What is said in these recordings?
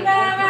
મારા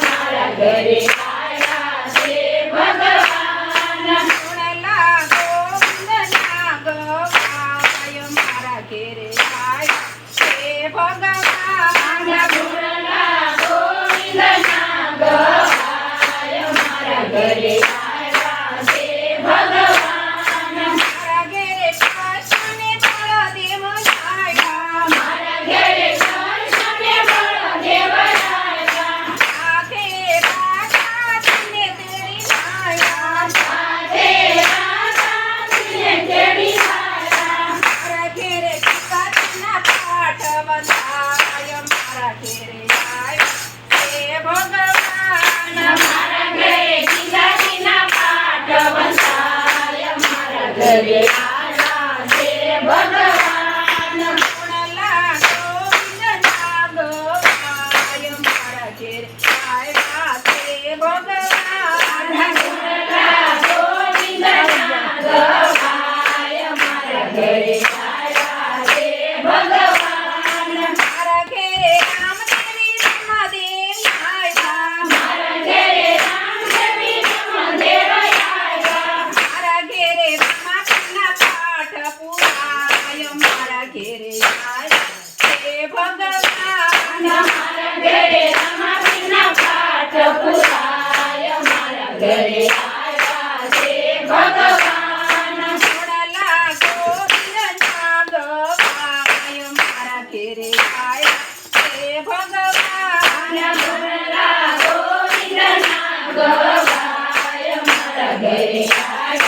મારા ઘેરે આવ્યો છે ભગવાન મોળલા ગોવિંદના ગવાય. મારા ઘેરે આવ્યા છે ભગવાન ભગવાન ઘરે ઘેરે આવ્યા ભગવાન મારા ઘરે રમાવીના પાઠ પુરાય મારા ઘરે આવ્યા છે ભગવાન છોડલા ગોવિંદ નાગવાય મારા ઘેરે આવ્યા છે ભગવાન. છોડલા ગોવિંદ નાગવાય મારા ઘરે આવ્યા